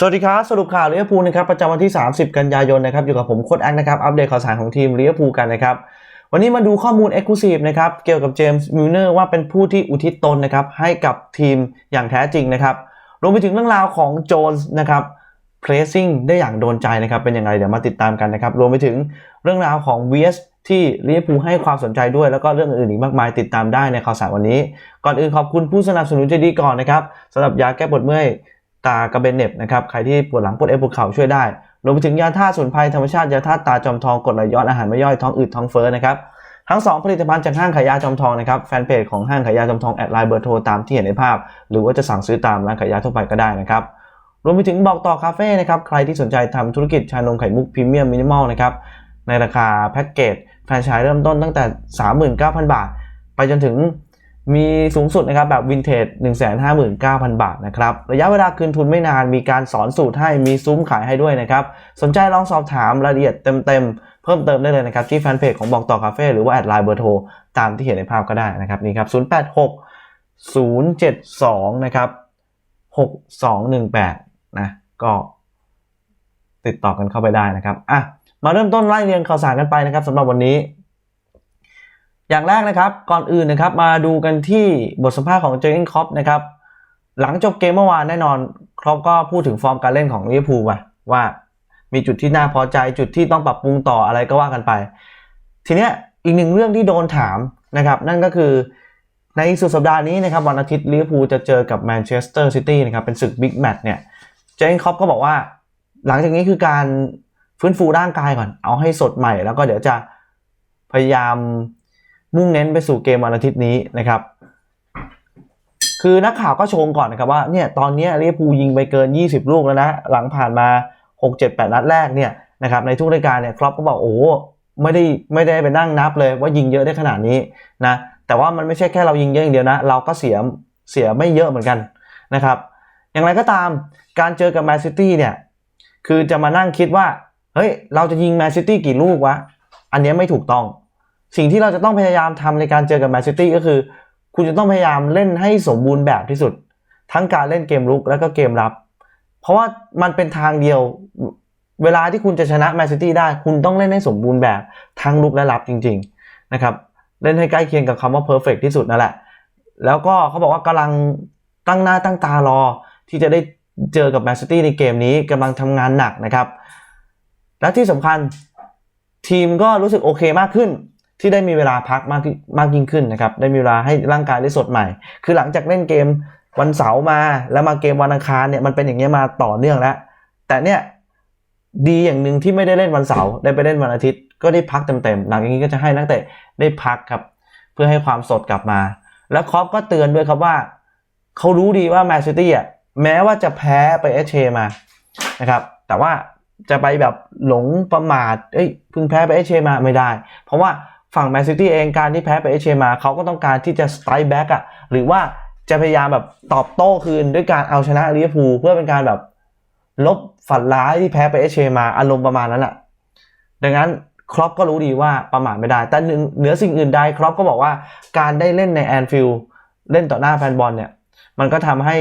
สวัสดีครับ สรุปข่าวลิเวอร์พูนะครับประจำวันที่ 30 กันยายนนะครับอยู่กับผมโค้ดแอคนะครับอัปเดตข่าวสารของทีมลิเวอร์พูกันนะครับวันนี้มาดูข้อมูล e x c l u s i v e นะครับเกี่ยวกับเจมส์มิลเนอร์ว่าเป็นผู้ที่อุทิศตนนะครับให้กับทีมอย่างแท้จริงนะครับรวมไปถึงเรื่องราวของโจนส์นะครับ pressing ได้อย่างโดนใจนะครับเป็นยังไงเดี๋ยวมาติดตามกันนะครับรวมไปถึงเรื่องราวของ VS ที่ลิเวอร์พูให้ความสนใจด้วยแล้วก็เรื่องอื่นอีกมากมายติดตามได้ในข่าวสารวันนี้ ก่อนอื่นขอบคุณผู้สนับสนุนใจดีก่อนนะครับสำหรับยาแก้ปวดเมื่อย ตากระเบนเน็บนะครับใครที่ปวดหลังปวดเอวปวดเข่าช่วยได้รวมไปถึงยาท่าสมุนไพรธรรมชาติยาท่าตุตาจอมทองกดไหลย้อนอาหารไม่ย่อยท้องอืดท้องเฟ้อนะครับทั้ง 2 ผลิตภัณฑ์จากห้างขายยาจอมทองนะครับแฟนเพจของห้างขายยาจอมทองแอดไลน์เบอร์โทรตามที่เห็นในภาพ หรือว่าจะสั่งซื้อตามร้านขายยาทั่วไปก็ได้นะครับรวมไปถึงบอกต่อคาเฟ่นะครับใครที่สนใจทำธุรกิจชานมไข่มุกพรีเมียมมินิมอลนะครับในราคาแพ็กเกจแฟรนไชส์เริ่มต้นตั้งแต่ 39,000 บาท ไปจนถึง มีสูงสุดนะครับแบบวินเทจ159,000 บาทนะครับ ระยะเวลาคืนทุนไม่นาน มีการสอนสูตรให้มีซุ้มขายให้ด้วยนะครับ สนใจลองสอบถามรายละเอียดเต็มๆ เพิ่มเติมได้เลยนะครับ ที่แฟนเพจของบอกต่อคาเฟ่หรือว่าแอดไลน์เบอร์โทร ตามที่เห็นในภาพก็ได้นะครับนี่ครับ086 072นะครับ6218นะก็ติดต่อกันเข้าไปได้นะครับอะมาเริ่มต้นไล่เรียงข่าวสารกันไปนะครับสำหรับวันนี้ อย่างแรกนะครับก่อนอื่นนะครับมาดูกันที่บทสัมภาษณ์ของเจอร์เกนครอปนะครับหลังจบเกมเมื่อวานแน่นอนครอปก็พูดถึงฟอร์มการเล่นของลิเวอร์พูลว่ามีจุดที่น่าพอใจจุดที่ต้องปรับปรุงต่ออะไรก็ว่ากันไป ทีเนี้ยอีกหนึ่งเรื่องที่โดนถามนะครับนั่นก็คือในสุดสัปดาห์นี้นะครับวันอาทิตย์ลิเวอร์พูลจะเจอกับแมนเชสเตอร์ซิตี้นะครับเป็นศึกบิ๊กแมตช์เนี่ยเจอร์เกนครอปก็บอกว่า หลังจากนี้คือการฟื้นฟูร่างกายก่อน เอาให้สดใหม่ แล้วก็เดี๋ยวจะพยายาม มุ่งเน้นไปสู่เกมวันอาทิตย์นี้นะครับคือนักข่าวก็ชงก่อนนะครับว่าเนี่ยตอนนี้ลิเวอร์พูลยิงไปเกิน 20 ลูกแล้วนะ หลังผ่านมา 6 7 8 นัดแรกเนี่ยนะครับในทุกรายการเนี่ยครอปก็บอกโอ้ไม่ได้ไม่ได้ไปนั่งนับเลยว่ายิงเยอะได้ขนาดนี้นะแต่ว่ามันไม่ใช่แค่เรายิงเยอะอย่างเดียวนะ เราก็เสียเสียไม่เยอะเหมือนกันนะครับอย่างไรก็ตามการเจอกับแมนซิตี้เนี่ยคือจะมานั่งคิดว่าเฮ้ยเราจะยิงแมนซิตี้กี่ลูกวะอันนี้ไม่ถูกต้อง สิ่งที่เราจะต้องพยายามทำในการเจอกับแมนซิตี้ก็คือ คุณจะต้องพยายามเล่นให้สมบูรณ์แบบที่สุด ทั้งการเล่นเกมรุกแล้วก็เกมรับ เพราะว่ามันเป็นทางเดียว เวลาที่คุณจะชนะแมนซิตี้ได้ คุณต้องเล่นให้สมบูรณ์แบบทั้งรุกและรับจริง ๆ นะครับ เล่นให้ใกล้เคียงกับคำว่า perfect ที่สุดนั่นแหละ แล้วก็เขาบอกว่ากำลังตั้งหน้าตั้งตารอที่จะได้เจอกับแมนซิตี้ในเกมนี้กำลังทำงานหนักนะครับ และที่สำคัญทีมก็รู้สึกโอเคมากขึ้น ที่ได้มีเวลาพักมากมากยิ่งขึ้นนะครับ ได้มีเวลาให้ร่างกายได้สดใหม่ คือหลังจากเล่นเกมวันเสาร์มาแล้วมาเกมวันอังคารเนี่ยมันเป็นอย่างเงี้ยมาต่อเนื่องแล้ว แต่เนี่ยดีอย่างหนึ่งที่ไม่ได้เล่นวันเสาร์ได้ไปเล่นวันอาทิตย์ ก็ได้พักเต็มๆหลังจากนี้ก็จะให้นักเตะได้พักครับ เพื่อให้ความสดกลับมา แล้วครอปก็เตือนด้วยครับว่าเขารู้ดีว่าแมนซิตี้อะแม้ว่าจะแพ้ไปเอชเชมานะครับ แต่ว่าจะไปแบบหลงประมาทเอ้ยพิ่งแพ้ไปเอชเชมาไม่ได้ เพราะว่า ฝั่งแมนซิตี้เองการที่แพ้ไปเอชเชมาเขาก็ต้องการที่จะสไตร์แบ็กอะหรือว่าจะพยายามแบบตอบโต้คืนด้วยการเอาชนะลิเวอร์พูลเพื่อเป็นการแบบลบฝันร้ายที่แพ้ไปเอชเชมาอารมณ์ประมาณนั้นอะดังนั้นครอปก็รู้ดีว่าประมาทไม่ได้ แต่เหนือสิ่งอื่นใดครอปก็บอกว่าการได้เล่นในแอนฟิลด์เล่นต่อหน้าแฟนบอลเนี่ย มันก็ทำให้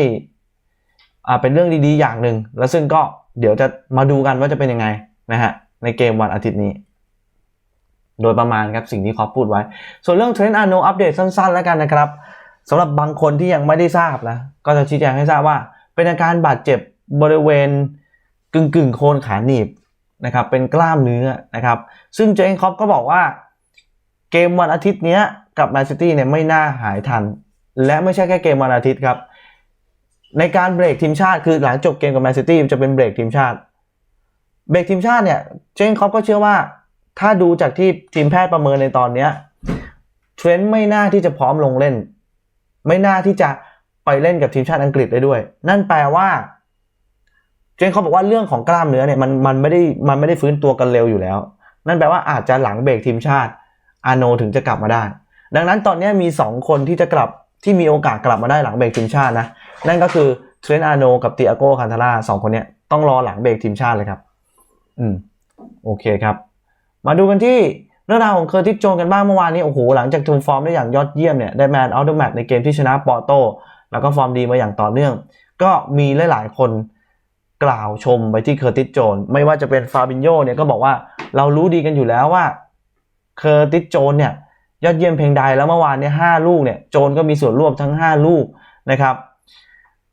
อ่าเป็นเรื่องดีๆอย่างหนึ่งแล้วซึ่งก็เดี๋ยวจะมาดูกันว่าจะเป็นยังไงนะฮะในเกมวันอาทิตย์นี้ โดยประมาณครับสิ่งที่คอปพูดไว้ ส่วนเรื่องเทรนด์อาโนอัปเดตสั้นๆ แล้วกันนะครับสำหรับบางคนที่ยังไม่ได้ทราบนะก็จะชี้แจงให้ทราบว่า เป็นอาการบาดเจ็บบริเวณกึ่งกึ่งโคนขาหนีบนะครับเป็นกล้ามเนื้อนะครับ ซึ่งเจนคอปก็บอกว่า เกมวันอาทิตย์นี้กับแมนซิตี้เนี่ยไม่น่าหายทัน และไม่ใช่แค่เกมวันอาทิตย์ครับในการเบรกทีมชาติคือหลังจบเกมกับแมนซิตี้จะเป็นเบรกทีมชาติ เบรกทีมชาติเนี่ยเจนคอปก็เชื่อว่า ถ้าดูจากที่ทีมแพทย์ประเมินในตอนเนี้ยเทรนต์ไม่น่าที่จะพร้อมลงเล่น ไม่น่าที่จะไปเล่นกับทีมชาติอังกฤษได้ด้วย นั่นแปลว่าเจนเขาบอกว่าเรื่องของกล้ามเนื้อเนี่ยมันมันไม่ได้มันไม่ได้ฟื้นตัวกันเร็วอยู่แล้ว นั่นแปลว่าอาจจะหลังเบรกทีมชาติอาโนถึงจะกลับมาได้ ดังนั้นตอนนี้มี 2 คนที่จะกลับที่มีโอกาสกลับมาได้หลังเบรกทีมชาตินะ นั่นก็คือเทรนต์อาโนกับติอาโกคันทาร่าสองคนเนี้ยต้องรอหลังเบรกทีมชาติเลยครับ อืม โอเคครับ มาดูกันที่เรื่องราวของเคอร์ติสโจนกันบ้างเมื่อวานนี้โอ้โหหลังจากทูนฟอร์มได้อย่างยอดเยี่ยมเนี่ยได้แมนเอาท์เดอะแมตในเกมที่ชนะปอร์โตแล้วก็ฟอร์มดีมาอย่างต่อเนื่อง ก็มีหลายๆคนกล่าวชมไปที่เคอร์ติสโจนไม่ว่าจะเป็นฟาบินโยเนี่ยก็บอกว่าเรารู้ดีกันอยู่แล้วว่าเคอร์ติสโจนเนี่ยยอดเยี่ยมเพียงใดแล้วเมื่อวานเนี่ยห้าลูกเนี่ยโจนก็มีส่วนร่วมทั้ง 5 ลูกนะครับ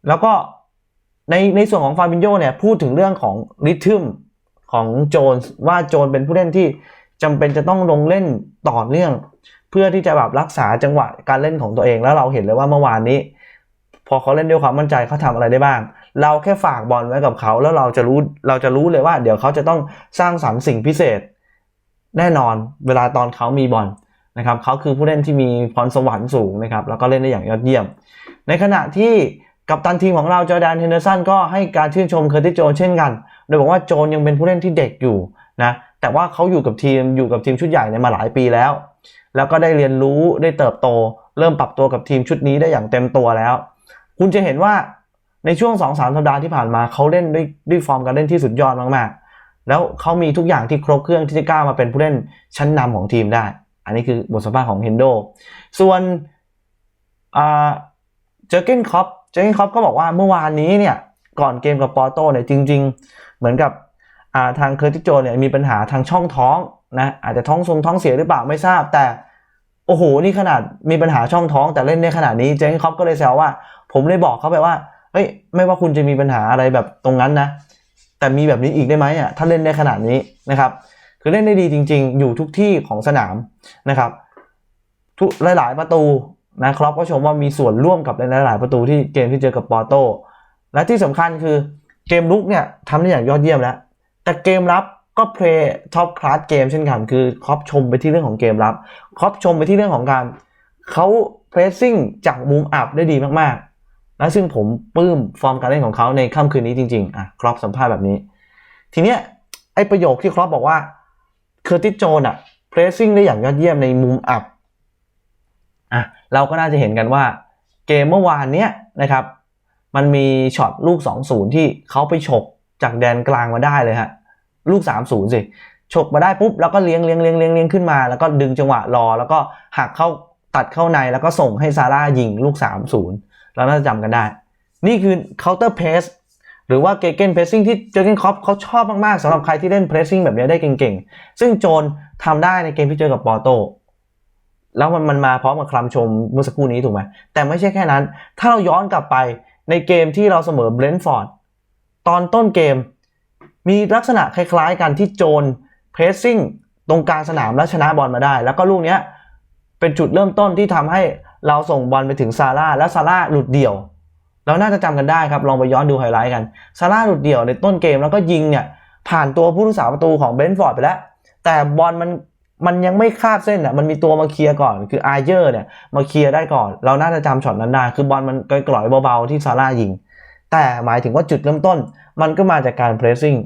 แล้วก็ในในส่วนของฟาบินโยเนี่ยพูดถึงเรื่องของริทึม ของโจนว่าโจนเป็นผู้เล่นที่จำเป็นจะต้องลงเล่นต่อเนื่อง เพื่อที่จะแบบรักษาจังหวะการเล่นของตัวเองแล้วเราเห็นเลยว่าเมื่อวานนี้ พอเขาเล่นด้วยความมั่นใจเขาทำอะไรได้บ้าง เราแค่ฝากบอลไว้กับเขาแล้วเราจะรู้เราจะรู้เลยว่า เดี๋ยวเขาจะต้องสร้างสรรค์สิ่งพิเศษ แน่นอนเวลาตอนเขามีบอลนะครับเขาคือผู้เล่นที่มีพรสวรรค์สูงนะครับแล้วก็เล่นได้อย่างยอดเยี่ยม ในขณะที่กัปตันทีมของเราจอแดนเฮนเดอร์สันก็ให้การชื่นชมเคอร์ติสโจนเช่นกัน โดยบอกว่าโจนยังเป็นผู้เล่นที่เด็กอยู่นะแต่ว่าเขาอยู่กับทีมอยู่กับทีมชุดใหญ่ในมาหลายปีแล้ว แล้วก็ได้เรียนรู้ได้เติบโต เริ่มปรับตัวกับทีมชุดนี้ได้อย่างเต็มตัวแล้ว คุณจะเห็นว่าในช่วง2-3สัปดาห์ที่ผ่านมาเขาเล่นด้วยด้วยฟอร์มการเล่นที่สุดยอดมากๆ แล้วเขามีทุกอย่างที่ครบเครื่องที่จะกล้ามาเป็นผู้เล่นชั้นนำของทีมได้ อันนี้คือบทสัมภาษณ์ของเฮนโดส่วนเจอเกนคอปเจอเกนคอปก็บอกว่าเมื่อวานนี้เนี่ยก่อนเกมกับปอร์โตเนี่ยจริง ๆ เหมือนกับาทางเคอร์ติโจนเนี่ยมีปัญหาทางช่องท้องนะอาจจะท้องทรงท้องเสียหรือเปล่าไม่ทราบ แต่โอ้โหนี่ขนาดมีปัญหาช่องท้องแต่เล่นได้ขนาดนี้เจนคอปก็เลยแซวว่า ผมเลยบอกเขาไปว่าเฮ้ยไม่ว่าคุณจะมีปัญหาอะไรแบบตรงนั้นนะ แต่มีแบบนี้อีกได้ไหมอะถ้าเล่นได้ขนาดนี้นะครับ คือเล่นได้ดีจริง ๆ อยู่ทุกที่ของสนามนะครับ ทุกหลาย ๆ ประตูนะครอปก็ชมว่ามีส่วนร่วมกับหลาย ๆ ประตูที่เกมที่เจอกับปอร์โตและที่สำคัญคือ เกมลุกเนี่ยทำได้อย่างยอดเยี่ยมแล้ว แต่เกมรับก็เพลย์ท็อปคลาสเกมเช่นกันคือครอปชมไปที่เรื่องของเกมรับครอปชมไปที่เรื่องของการเขาเพรสซิ่งจากมุมอับได้ดีมากๆ และซึ่งผมปลื้มฟอร์มการเล่นของเขาในค่ำคืนนี้จริงๆอะครอปสัมภาษณ์แบบนี้ ทีเนี้ยไอประโยคที่ครอปบอกว่าเคอร์ติสโจนอะเพรสซิ่งได้อย่างยอดเยี่ยมในมุมอับอะเราก็น่าจะเห็นกันว่าเกมเมื่อวานเนี้ยนะครับ มันมีช็อตลูก 2-0 ที่เขาไปฉกจากแดนกลางมาได้เลยฮะลูก 3-0 สิฉกมาได้ปุ๊บแล้วก็เลี้ยงเลี้ยงเลี้ยงเลี้ยงเลี้ยงขึ้นมา แล้วก็ดึงจังหวะรอ แล้วก็หักเข้าตัดเข้าในแล้วก็ส่งให้ซาร่ายิงลูก 3-0เราน่าจะจำกันได้ นี่คือ counter press หรือว่าเกเกนเพรสซิ่งที่เจอร์เกนคอปเขาชอบมากๆสำหรับใครที่เล่นเพรสซิ่งแบบนี้ได้เก่งๆ ซึ่งโจนทำได้ในเกมที่เจอกับปอร์โต แล้วมันมันมาพร้อมกับคลำชมเมื่อสักครู่นี้ถูกไหมแต่ไม่ใช่แค่นั้น ถ้าเราย้อนกลับไป ในเกมที่เราเสมอเบรนท์ฟอร์ดตอนต้นเกม มีลักษณะคล้ายๆกันที่โจนเพรสซิ่งตรงกลางสนามแล้วชนะบอลมาได้ แล้วก็ลูกนี้เป็นจุดเริ่มต้นที่ทำให้เราส่งบอลไปถึงซาร่าแล้วซาร่าหลุดเดี่ยว เราน่าจะจำกันได้ครับ ลองไปย้อนดูไฮไลท์กันซาร่าหลุดเดี่ยวในต้นเกมแล้วก็ยิงเนี่ยผ่านตัวผู้รักษาประตูของเบนท์ฟอร์ดไปแล้ว แต่บอลมัน มันยังไม่คาบเส้นอะ มันมีตัวมาเคลียร์ก่อน คืออาเยอร์เนี่ยมาเคลียร์ได้ก่อน เราน่าจะจำช็อตนั้นได้ คือบอลมันกร่อยเบาๆที่ซาร่ายิง แต่หมายถึงว่าจุดเริ่มต้น มันก็มาจากการเพรสซิ่ง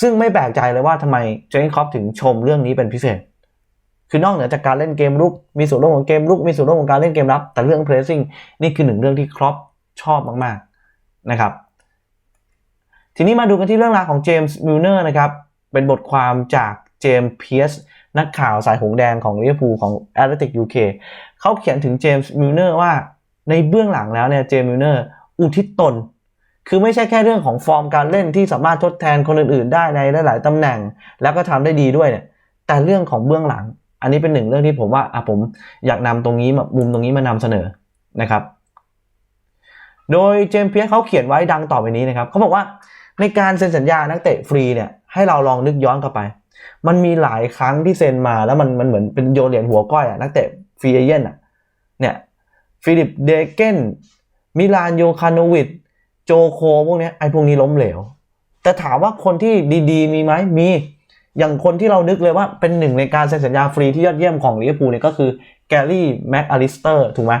ซึ่งไม่แปลกใจเลยว่าทำไมเจนคอปถึงชมเรื่องนี้เป็นพิเศษ คือนอกเหนือจากการเล่นเกมลุก มีส่วนร่วมของเกมลุก มีส่วนร่วมของการเล่นเกมรับ แต่เรื่องเพรสซิ่งนี่คือหนึ่งเรื่องที่ครอปชอบมากๆนะครับ ทีนี้มาดูกันที่เรื่องราวของเจมส์มิลเนอร์นะครับ เป็นบทความจากเจมส์เพียส นักข่าวสายหงแดงของลิเวอร์พูลของ a t l e t i c UK เขาเขียนถึงเจมส์มิลเนอร์ว่าในเบื้องหลังแล้วเนี่ยเจมส์มิลเนอร์อุทิศตน คือไม่ใช่แค่เรื่องของฟอร์มการเล่นที่สามารถทดแทนคนอื่นๆ ได้ในหลายๆตำแหน่ง แล้วก็ทำได้ดีด้วยเนี่ยแต่เรื่องของเบื้องหลัง อันนี้เป็นหนึ่งเรื่องที่ผมว่าอะผมอยากนำตรงนี้มามุมตรงนี้มานำเสนอนะครับ โดยเจมส์เพียสเขาเขียนไว้ดังต่อไปนี้นะครับเขาบอกว่าในการเซ็นสัญญานักเตะฟรีเนี่ยให้เราลองนึกย้อนกลับไป มันมีหลายครั้งที่เซ็นมาแล้วมันมันเหมือนเป็นโยนเหรียญหัวก้อยอะนักเตะฟรีเอเย่นอะเนี่ยฟิลิปเดเกนมิลานโยคานวิชโจโคพวกเนี้ยไอ้พวกนี้ล้มเหลว แต่ถามว่าคนที่ดีๆ มีไหมมี อย่างคนที่เรานึกเลยว่าเป็นหนึ่งในการเซ็นสัญญาฟรีที่ยอดเยี่ยมของลิเวอร์พูลเนี่ยก็คือแกลลี่แม็กอลิสเตอร์ถูกไหม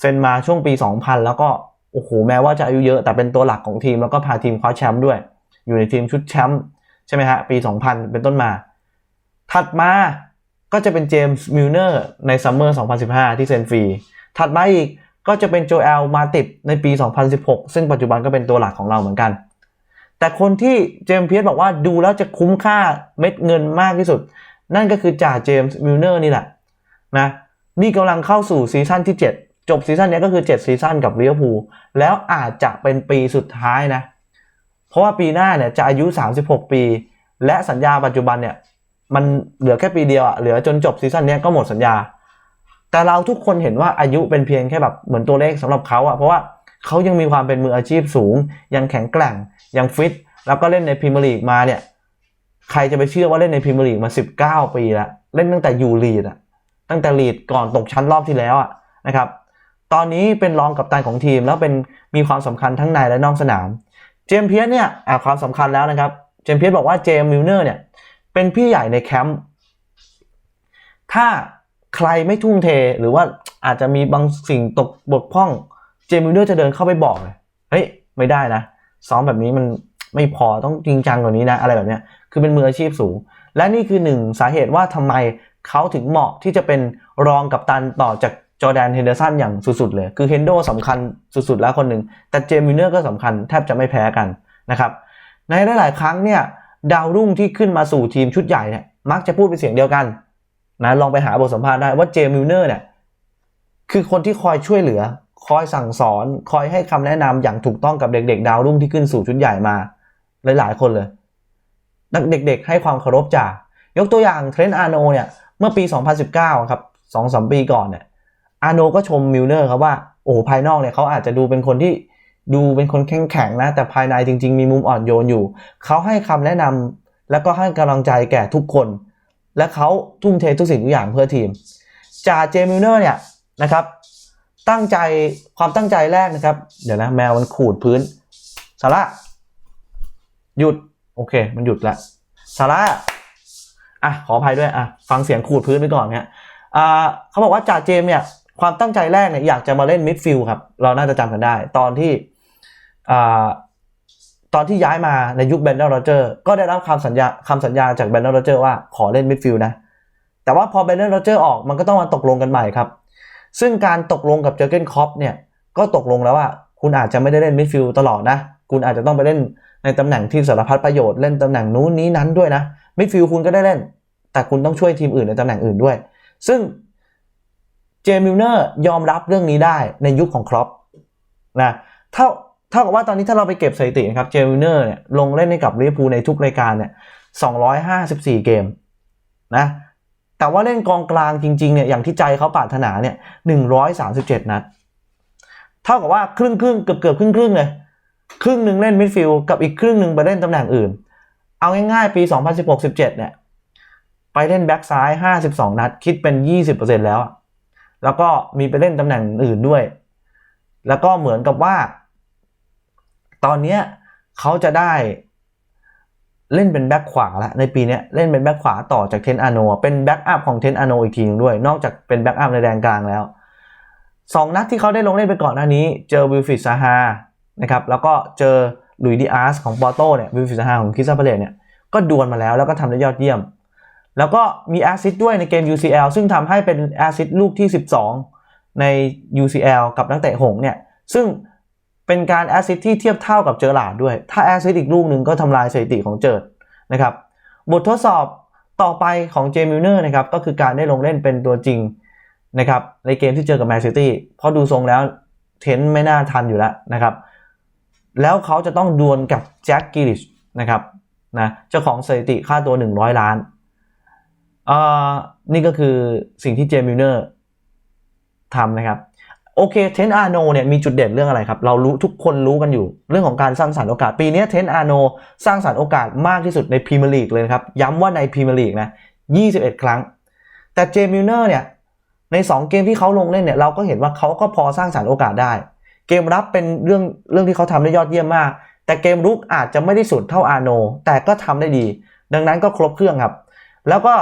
เซ็นมาช่วงปี 2000 แล้วก็โอ้โหแม้ว่าจะอายุเยอะแต่เป็นตัวหลักของทีมแล้วก็พาทีมคว้าแชมป์ด้วย อยู่ในทีมชุดแชมป์ ใช่ไหมฮะปี 2000 เป็นต้นมา ถัดมาก็จะเป็นเจมส์มิลเนอร์ในซัมเมอร์ 2015 ที่เซ็นฟรี ถัดมาอีกก็จะเป็นโจเอลมาติบในปี 2016 ซึ่งปัจจุบันก็เป็นตัวหลักของเราเหมือนกัน แต่คนที่เจมส์เพียสบอกว่าดูแล้วจะคุ้มค่าเม็ดเงินมากที่สุด นั่นก็คือจ่าเจมส์มิลเนอร์นี่แหละนะนี่กำลังเข้าสู่ซีซั่นที่ 7 จบซีซั่นนี้ก็คือ 7 ซีซั่นกับลิเวอร์พูแล้วอาจจะเป็นปีสุดท้ายนะ เพราะว่าปีหน้าเนี่ยจะอายุ 36 ปี และสัญญาปัจจุบันเนี่ยมันเหลือแค่ปีเดียวอะเหลือจนจบซีซั่นนี้ก็หมดสัญญา แต่เราทุกคนเห็นว่าอายุเป็นเพียงแค่แบบเหมือนตัวเลขสำหรับเขาอะเพราะว่าเขายังมีความเป็นมืออาชีพสูง ยังแข็งแกร่ง ยังฟิต แล้วก็เล่นในพรีเมียร์ลีกมาเนี่ย ใครจะไปเชื่อว่าเล่นในพรีเมียร์ลีกมา 19 ปีแล้ว เล่นตั้งแต่ยูลีดอะตั้งแต่ลีดก่อนตกชั้นรอบที่แล้วอะนะครับ ตอนนี้เป็นรองกัปตันของทีมแล้วเป็นมีความสำคัญทั้งในและนอกสนาม เจมเพียสเนี่ยอะความสำคัญแล้วนะครับ เจมเพียสบอกว่าเจมมิลเนอร์เนี่ยเป็นพี่ใหญ่ในแคมป์ถ้าใครไม่ทุ่มเทหรือว่าอาจจะมีบางสิ่งตกบกพร่องเจมมิลเนอร์จะเดินเข้าไปบอกเลยเฮ้ยไม่ได้นะ ซ้อมแบบนี้มันไม่พอต้องจริงจังกว่านี้นะ อะไรแบบเนี้ยคือเป็นมืออาชีพสูง และนี่คือหนึ่งสาเหตุว่าทำไมเขาถึงเหมาะที่จะเป็นรองกัปตันต่อจาก จอแดนเฮนเดอร์สันอย่างสุดๆเลย คือเฮนโดสำคัญสุดๆแล้วคนหนึ่ง แต่เจมิลเนอร์ก็สำคัญแทบจะไม่แพ้กันนะครับ ในหลายๆครั้งเนี่ยดาวรุ่งที่ขึ้นมาสู่ทีมชุดใหญ่เนี่ยมักจะพูดเป็นเสียงเดียวกันนะลองไปหาบทสัมภาษณ์ได้ว่าเจมิลเนอร์เนี่ยคือคนที่คอยช่วยเหลือ คอยสั่งสอน คอยให้คำแนะนำอย่างถูกต้องกับเด็ก ๆ ดาวรุ่งที่ขึ้นสู่ชุดใหญ่มา หลายๆ คนเลยนักเด็ก ๆ ให้ความเคารพจ่ายกตัวอย่างเทรนต์อาร์โนเนี่ยเมื่อปี 2019 ครับสองสามปีก่อนเนี่ย อาโนก็ชมมิลเนอร์ครับว่าโอ้ภายนอกเนี่ยเขาอาจจะดูเป็นคนที่ดูเป็นคนแข็งแข็งนะ แต่ภายในจริง ๆ มีมุมอ่อนโยนอยู่ เขาให้คำแนะนำแล้วก็ให้กำลังใจแก่ทุกคน และเขาทุ่มเททุกสิ่งทุกอย่างเพื่อทีมจ่าเจมิลเนอร์เนี่ยนะครับ ตั้งใจความตั้งใจแรกนะครับ เดี๋ยวนะแมวมันขูดพื้นสาระหยุด โอเค มันหยุดละสาระอะขออภัยด้วยอะฟังเสียงขูดพื้นไปก่อนเนี่ยอ่าเขาบอกว่าจ่าเจมเนี่ย ความตั้งใจแรกเนี่ยอยากจะมาเล่นมิดฟิลด์ครับ เราน่าจะจำกันได้ ตอนที่อตอนที่ย้ายมาในยุคเบนเดอร์โรเจอร์ก็ได้รับคำสัญญาคำสัญญาจากเบนเดอร์โรเจอร์ว่าขอเล่นมิดฟิลด์นะ แต่ว่าพอเบนเดอร์โรเจอร์ออกมันก็ต้องมาตกลงกันใหม่ครับ ซึ่งการตกลงกับเจอร์เกนคอปเนี่ยก็ตกลงแล้วว่าคุณอาจจะไม่ได้เล่นมิดฟิลด์ตลอดนะ คุณอาจจะต้องไปเล่นในตำแหน่งที่สารพัดประโยชน์เล่นตำแหน่งนู้นนี้นั้นด้วยนะมิดฟิลด์คุณก็ได้เล่น แต่คุณต้องช่วยทีมอื่นในตำแหน่งอื่นด้วย ซึ่ง เจมิลเนอร์ยอมรับเรื่องนี้ได้ในยุคของครอปนะเท่าเท่ากับว่าตอนนี้ถ้าเราไปเก็บสถิตินะครับเจมิลเนอร์เนี่ยลงเล่นให้กับลิเวอร์พูลในทุกรายการเนี่ย254 เกมนะแต่ว่าเล่นกองกลางจริงๆเนี่ยอย่างที่ใจเขาปรารถนาเนี่ย137 นัดเท่ากับว่าครึ่งครึ่งเกือบเกือบครึ่งครึ่งเลยครึ่งหนึ่งเล่นมิดฟิลด์กับอีกครึ่งหนึ่งไปเล่นตำแหน่งอื่น เอาง่ายๆ ปี 2016-17เนี่ยไปเล่นแบ็กซ้าย 52 นัด คิดเป็น 20%แล้วอะ แล้วก็มีไปเล่นตำแหน่งอื่นด้วย แล้วก็เหมือนกับว่า ตอนเนี้ยเขาจะได้เล่นเป็นแบ็กขวาแล้วในปีนี้เล่นเป็นแบ็กขวาต่อจากเทนอาโนเป็นแบ็กอัพของเทนอาโนอีกทีนึงด้วย นอกจากเป็นแบ็กอัพในแดนกลางแล้วสองนัดที่เขาได้ลงเล่นไปก่อนหน้านี้ เจอวิลฟิดซาฮานะครับแล้วก็เจอลุยดีอาร์สของปอโตเนี่ยวิลฟิดซาฮาของคิซาเปเลตเนี่ยก็ดวลมาแล้วแล้วก็ทำได้ยอดเยี่ยม แล้วก็มีแอซิสต์ด้วยในเกม UCL ซึ่งทำให้เป็นแอซิสต์ลูกที่ 12 ใน UCL กับนักเตะหงเนี่ย ซึ่งเป็นการแอซิสต์ที่เทียบเท่ากับเจอหลาดด้วย ถ้าแอซิสต์อีกลูกหนึ่งก็ทำลายสถิติของเจิดนะครับ บททดสอบต่อไปของเจมิลเนอร์นะครับ ก็คือการได้ลงเล่นเป็นตัวจริงนะครับ ในเกมที่เจอกับแมนซิตี้เพราะดูทรงแล้วเทนไม่น่าทันอยู่แล้วนะครับ แล้วเขาจะต้องดวลกับแจ็คกิลิชนะครับนะเจ้าของสถิติค่าตัว 100 ล้าน อ่านี่ก็คือสิ่งที่เจมิลเนอร์ทำนะครับ โอเคเทนอาโนเนี่ยมีจุดเด่นเรื่องอะไรครับ เรารู้ทุกคนรู้กันอยู่ เรื่องของการสร้างสรรค์โอกาส ปีนี้เทนอาโนสร้างสรรค์โอกาสมากที่สุดในพรีเมียร์ลีกเลยครับ ย้ำว่าในพรีเมียร์ลีกนะ 21 ครั้ง แต่เจมิลเนอร์เนี่ยใน 2 เกมที่เขาลงเล่นเนี่ยเราก็เห็นว่าเขาก็พอสร้างสรรค์โอกาสได้ เกมรับเป็นเรื่องเรื่องที่เขาทำได้ยอดเยี่ยมมาก แต่เกมรุกอาจจะไม่ได้สุดเท่าอาโน แต่ก็ทำได้ดี ดังนั้นก็ครบเครื่องครับ แล้วก็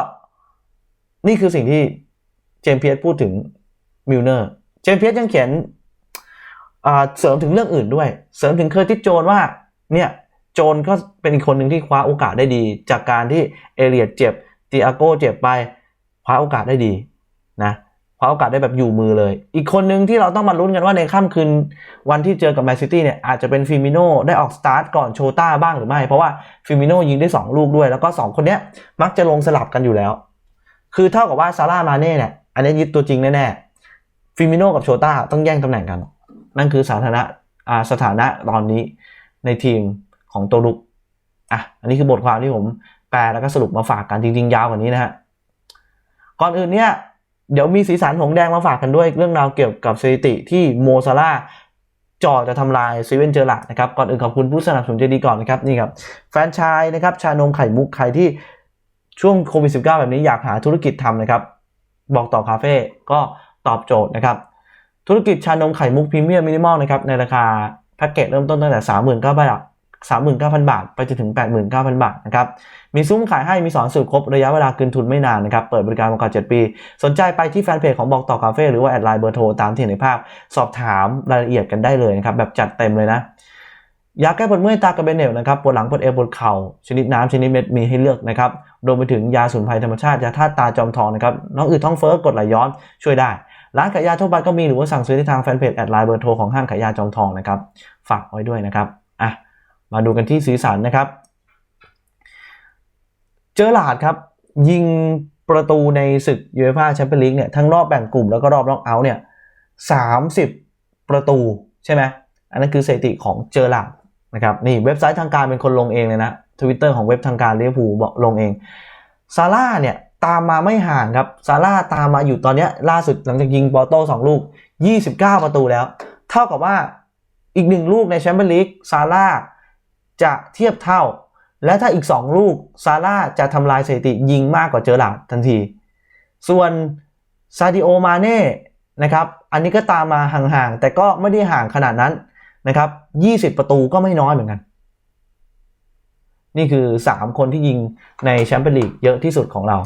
นี่คือสิ่งที่เจมส์เพียสพูดถึงมิลเนอร์เจมส์เพียสยังเขียนเสริมถึงเรื่องอื่นด้วย เสริมถึงเคอร์ติสโจนว่าเนี่ยโจนก็เป็นอีกคนหนึ่งที่คว้าโอกาสได้ดี จากการที่เอเลียดเจ็บติอาโก้เจ็บไปคว้าโอกาสได้ดีนะคว้าโอกาสได้แบบอยู่มือเลย อีกคนหนึ่งที่เราต้องมาลุ้นกันว่าในค่ำคืนวันที่เจอกับแมนซิตี้เนี่ยอาจจะเป็นฟิมิโนได้ออกสตาร์ทก่อนโชต้าบ้างหรือไม่ เพราะว่าฟิมิโนยิงได้ 2 ลูกด้วย แล้วก็ 2 คนเนี้ยมักจะลงสลับกันอยู่แล้ว คือเท่ากับว่าซาร่ามาเน่เนี่ยอันนี้ยึดตัวจริงแน่ๆฟิมิโนกับโชต้าต้องแย่งตำแหน่งกัน นั่นคือสถานะอ่าสถานะตอนนี้ในทีมของตัวลุกอะอันนี้คือบทความที่ผมแปลแล้วก็สรุปมาฝากกันจริงๆ ยาวกว่านี้นะฮะก่อนอื่นเนี่ยเดี๋ยวมีสีสันหงแดงมาฝากกันด้วยเรื่องราวเกี่ยวกับสถิติที่โมซาร่าจ่อจะทำลายซีเวนเจอร์ละนะครับก่อนอื่นขอบคุณผู้สนับสนุนใจดีก่อนนะครับนี่ครับแฟนชายนะครับชานมไข่มุกใครที่ ช่วงโควิด -19 แบบนี้อยากหาธุรกิจทำนะครับ บอกต่อคาเฟ่ก็ตอบโจทย์นะครับ ธุรกิจชานมไข่มุกพรีเมียมมินิมอลนะครับในราคาแพ็กเกจเริ่มต้นตั้งแต่ 39,000บาท39,000 บาท ไปจนถึง 89,000 บาทนะครับ มีซุ้มขายให้ มีสอนสูตรครบ ระยะเวลาคืนทุนไม่นานนะครับ เปิดบริการมากว่า7ปี สนใจไปที่แฟนเพจของบอกต่อคาเฟ่หรือว่าแอดไลน์เบอร์โทรตามที่เห็นในภาพ สอบถามรายละเอียดกันได้เลยนะครับ แบบจัดเต็มเลยนะ ยาแก้ปวดเมื่อยตากระเบนเนลนะครับปวดหลังปวดเอวปวดเข่าชนิดน้ำชนิดเม็ดมีให้เลือกนะครับรวมไปถึงยาสมุนไพรธรรมชาติยาธาตุตาจอมทองนะครับน้องอืดท้องเฟ้อกดไหลย้อนช่วยได้ ร้านขายยาทั่วไปก็มีหรือว่าสั่งซื้อที่ทางแฟนเพจแอดไลน์เบอร์โทรของห้างขายยาจอมทองนะครับฝากไว้ด้วยนะครับอะมาดูกันที่สีสันนะครับ เจอหลาดครับยิงประตูในศึกยูเอฟ่าแชมเปี้ยนลีกเนี่ยทั้งรอบแบ่งกลุ่มแล้วก็รอบน็อกเอาท์เนี่ยสามสิบประตูใช่ไหมอันนั้นคือสถิติของเจอหลาด นะครับนี่เว็บไซต์ทางการเป็นคนลงเองเลยนะทวิตเตอร์ของเว็บทางการเลี้ยวผูลบอกลงเองซาร่าเนี่ยตามมาไม่ห่างครับซาร่าตามมาอยู่ตอนนี้ล่าสุดหลังจากยิงปอโต้สองลูก 29 ประตูแล้ว เท่ากับว่าอีกหนึ่งลูกในแชมเปี้ยนลีกซาร่าจะเทียบเท่า และถ้าอีก 2 ลูกซาร่าจะทำลายสถิติยิงมากกว่าเจอหลาดทันที ส่วนซาดิโอมาเน่นะครับอันนี้ก็ตามมาห่างๆ แต่ก็ไม่ได้ห่างขนาดนั้น นะครับ 20 ประตูก็ไม่น้อยเหมือนกัน นี่คือ 3 คนที่ยิงในแชมเปี้ยนลีกเยอะที่สุดของเรา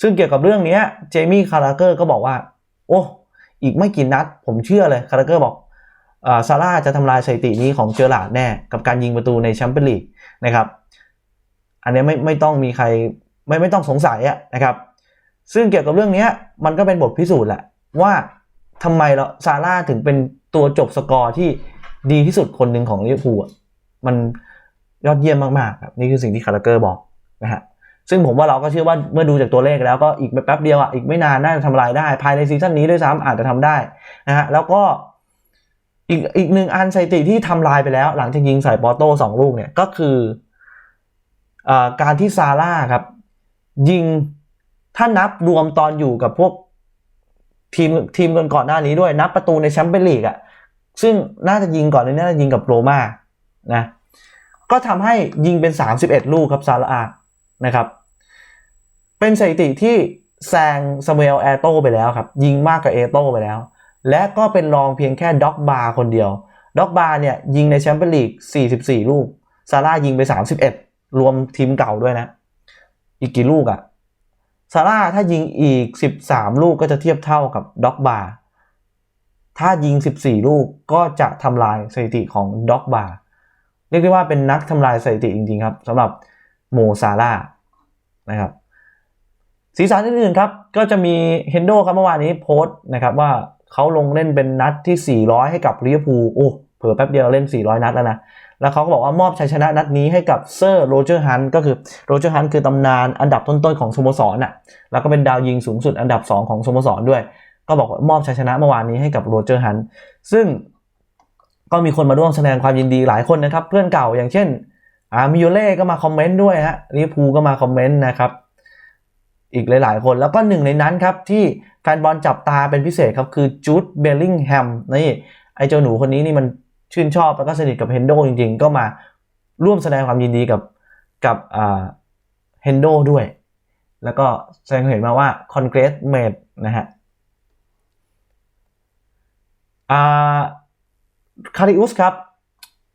ซึ่งเกี่ยวกับเรื่องนี้เจมี่คาราเกอร์ก็บอกว่า โอ้อีกไม่กี่นัด ผมเชื่อเลยคาราเกอร์บอกอาซาร่าจะทำลายสถิตินี้ของเจอหลาดแน่ กับการยิงประตูในแชมเปี้ยนลีกนะครับ อันนี้ไม่ไม่ต้องมีใครไม่ไม่ต้องสงสัยอะนะครับ ซึ่งเกี่ยวกับเรื่องนี้มันก็เป็นบทพิสูจน์แหละว่าทำไมเราซาร่าถึงเป็นตัวจบสกอร์ที่ ดีที่สุดคนหนึ่งของลิเวอร์พูลมันยอดเยี่ยมมากๆครับนี่คือสิ่งที่คาราเกอร์บอกนะฮะซึ่งผมว่าเราก็เชื่อว่าเมื่อดูจากตัวเลขแล้วก็อีกแป๊บเดียวอะอีกไม่นานน่าจะทำลายได้ ภายในซีซั่นนี้ด้วยซ้ำอาจจะทำได้นะฮะแล้วก็อีกอีกหนึ่งอันสถิติที่ทำลายไปแล้ว หลังจากยิงใส่ปอโต้สองลูกเนี่ยก็คืออการที่ซาร่าครับ ยิงถ้านับรวมตอนอยู่กับพวกทีมทีมก่อนหน้านี้ด้วยนับประตูในแชมเปี้ยนลีกอะ ซึ่งน่าจะยิงก่อนในนี้น่าจะยิงกับโรม่านะก็ทำให้ยิงเป็น 31 ลูกครับซาร่านะครับ เป็นสถิติที่แซงซามูเอลแอโตไปแล้วครับ ยิงมากกว่าเอโตไปแล้ว และก็เป็นรองเพียงแค่ด็อกบาร์คนเดียวด็อกบาร์เนี่ยยิงในแชมเปี้ยนลีก 44 ลูกซาร่ายิงไป 31 รวมทีมเก่าด้วยนะ อีกกี่ลูกอะซาร่าถ้ายิงอีก 13 ลูกก็จะเทียบเท่ากับด็อกบาร์ ถ้ายิง 14 ลูกก็จะทำลายสถิติของด็อกบาเรียกได้ว่าเป็นนักทำลายสถิติจริงๆครับสำหรับโมซาร่านะครับสีสันอื่นๆครับ ก็จะมีเฮนโดครับเมื่อวานนี้โพสต์นะครับว่าเขาลงเล่นเป็นนัดที่ 400 ให้กับลิเวอร์พูลโอ้เผื่อแป๊บเดียวเล่น 400 นัดแล้วนะ แล้วเขาก็บอกว่ามอบชัยชนะนัดนี้ให้กับเซอร์โรเจอร์ฮันก็คือโรเจอร์ฮันคือตำนานอันดับต้นๆของสโมสรน่ะแล้วก็เป็นดาวยิงสูงสุดอันดับ 2 ของสโมสรด้วย ก็บอกว่ามอบชัยชนะเมื่อวานนี้ให้กับโรเจอร์ฮันซึ่งก็มีคนมาร่วมแสดงความยินดีหลายคนนะครับ เพื่อนเก่าอย่างเช่นอามิโยเล่ก็มาคอมเมนต์ด้วยฮะลิพูก็มาคอมเมนต์นะครับอีกหลาย ๆ คนแล้วก็หนึ่งในนั้นครับ ที่แฟนบอลจับตาเป็นพิเศษครับคือจูดเบลลิงแฮมนี่ไอเจ้าหนูคนนี้นี่มันชื่นชอบแล้วก็สนิทกับเฮนโดจริง ๆ ก็มาร่วมแสดงความยินดีกับกับเฮนโดด้วย แล้วก็แสดงเห็นมาว่า congrats mate นะฮะ คาริอุสครับ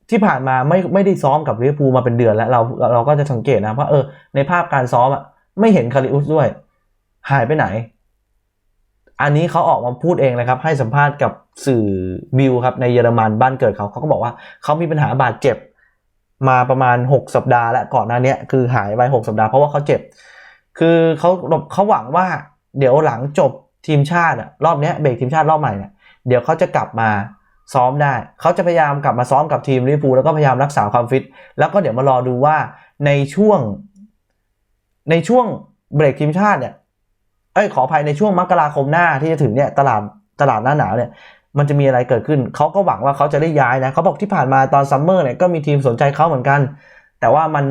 ที่ผ่านมาไม่ไม่ได้ซ้อมกับลิเวอร์พูลมาเป็นเดือนแล้ว เราเราก็จะสังเกตนะว่าเออในภาพการซ้อมอะไม่เห็นคาริอุสด้วย หายไปไหน อันนี้เขาออกมาพูดเองเลยครับ ให้สัมภาษณ์กับสื่อบิลครับในเยอรมันบ้านเกิดเขาเขาก็บอกว่าเขามีปัญหาบาดเจ็บมาประมาณ 6 สัปดาห์และก่อนหน้านี้คือหายไป 6 สัปดาห์เพราะว่าเขาเจ็บ คือเขาเขาหวังว่าเดี๋ยวหลังจบทีมชาติอะรอบนี้เบรกทีมชาติรอบใหม่เนี่ย เดี๋ยวเขาจะกลับมาซ้อมได้ เขาจะพยายามกลับมาซ้อมกับทีมลิเวอร์พูลแล้วก็พยายามรักษาความฟิต แล้วก็เดี๋ยวมารอดูว่าในช่วง ในช่วงเบรกทีมชาติเนี่ย เอ้ยขออภัยในช่วงมกราคมหน้าที่จะถึงเนี่ยตลาดตลาดหน้าหนาวเนี่ย มันจะมีอะไรเกิดขึ้น เขาก็หวังว่าเขาจะได้ย้ายนะ เขาบอกที่ผ่านมาตอนซัมเมอร์เนี่ยก็มีทีมสนใจเขาเหมือนกัน แต่ว่ามัน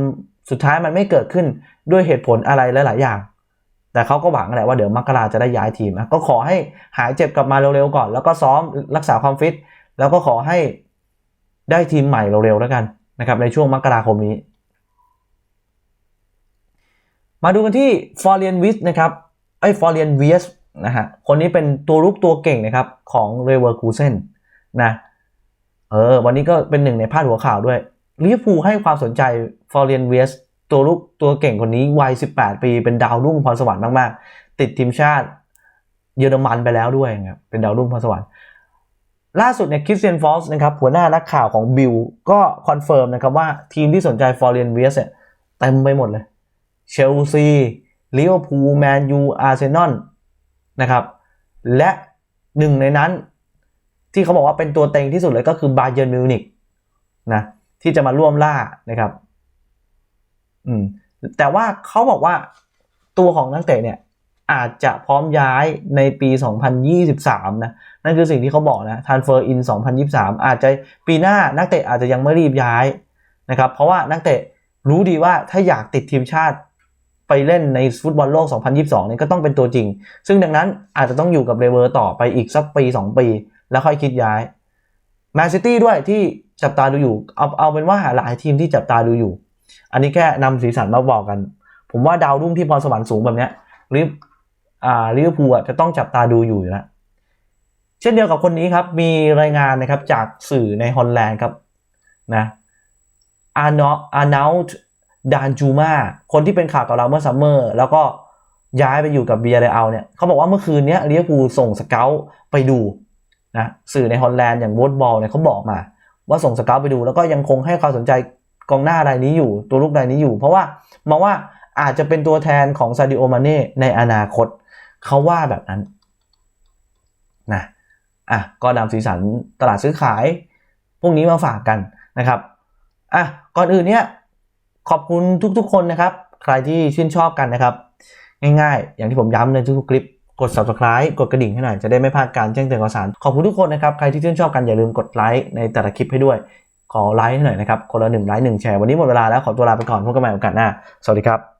สุดท้ายมันไม่เกิดขึ้นด้วยเหตุผลอะไรหลาย ๆ อย่าง แต่เขาก็หวังแหละว่าเดี๋ยวมกราจะได้ย้ายทีมนะก็ขอให้หายเจ็บกลับมาเร็วๆก่อน แล้วก็ซ้อมรักษาความฟิต แล้วก็ขอให้ได้ทีมใหม่เร็วๆแล้วกันนะครับในช่วงมกราคมนี้ มาดูกันที่ฟอร์เรียนวิสนะครับไอ้ฟอร์เรียนวีสนะฮะคนนี้เป็นตัวรุกตัวเก่งนะครับของเรเวอร์คูเซนนะเออวันนี้ก็เป็นหนึ่งในพาดหัวข่าวด้วยลิเวอร์พูลให้ความสนใจฟอร์เรียนวีส ตัวรุกตัวเก่งคนนี้วัย 18 ปี เป็นดาวรุ่งพรสวรรค์มากๆ ติดทีมชาติเยอรมันไปแล้วด้วยครับเป็นดาวรุ่งพรสวรรค์ล่าสุดเนี่ยคริสเตียนฟอสนะครับหัวหน้านักข่าวของบิลก็คอนเฟิร์มนะครับว่าทีมที่สนใจฟอร์เรียนวีสเนี่ยเต็มไปหมดเลยเชลซีลิเวอร์พูลแมนยูอาร์เซนอลนะครับและหนึ่งในนั้นที่เขาบอกว่าเป็นตัวเต็งที่สุดเลยก็คือบาเยิร์นมิวนิกนะที่จะมาร่วมล่านะครับ อืมแต่ว่าเขาบอกว่าตัวของนักเตะเนี่ยอาจจะพร้อมย้ายในปี 2023 นะ นั่นคือสิ่งที่เขาบอกนะ transfer in 2023 อาจจะปีหน้านักเตะอาจจะยังไม่รีบย้ายนะครับ เพราะว่านักเตะรู้ดีว่าถ้าอยากติดทีมชาติไปเล่นในฟุตบอลโลก 2022 เนี่ยก็ต้องเป็นตัวจริง ซึ่งดังนั้นอาจจะต้องอยู่กับเรเวอร์ต่อไปอีกสักปี 2 ปี แล้วค่อยคิดย้ายแมนซิตี้ด้วยที่จับตาดูอยู่ เอาเอาเป็นว่าหลายทีมที่จับตาดูอยู่ อันนี้แค่นำสีสันมาบอกกัน ผมว่าดาวรุ่งที่พรสวรรค์สูงแบบเนี้ยลิฟอ่าลิเวอร์พูลจะต้องจับตาดูอยู่อยู่แล้วเช่นเดียวกับคนนี้ครับ มีรายงานนะครับจากสื่อในฮอลแลนด์ครับนะอาร์นอาร์นาวดานจูมาคนที่เป็นข่าวกับเราเมื่อซัมเมอร์แล้วก็ย้ายไปอยู่กับเบียร์เรอัลเนี่ยเขาบอกว่าเมื่อคืนนี้ลิเวอร์พูลส่งสเกลไปดูนะสื่อในฮอลแลนด์อย่างวอตบอลเนี่ยเขาบอกมา ว่าส่งสเกลไปดูแล้วก็ยังคงให้ความสนใจ กองหน้ารายนี้อยู่ ตัวลูกรายนี้อยู่ เพราะว่ามองว่าอาจจะเป็นตัวแทนของซาดิโอมาเน่ในอนาคตเขาว่าแบบนั้นนะอะก็นำสีสันตลาดซื้อขาย พวกนี้มาฝากกันนะครับอะก่อนอื่นเนี่ยขอบคุณทุกๆคนนะครับ ใครที่ชื่นชอบกันนะครับ ง่ายๆ อย่างที่ผมย้ำในทุกๆคลิปกด subscribe กดกระดิ่งให้หน่อยจะได้ไม่พลาดการแจ้งเตือนข่าวสาร ขอบคุณทุกคนนะครับ ใครที่ชื่นชอบกันอย่าลืมกดไลค์ในแต่ละคลิปให้ด้วย ขอไลค์ให้หน่อยนะครับ คนละหนึ่งไลค์หนึ่งแชร์ วันนี้หมดเวลาแล้ว ขอตัวลาไปก่อนพบกันใหม่โอกาสหน้า สวัสดีครับ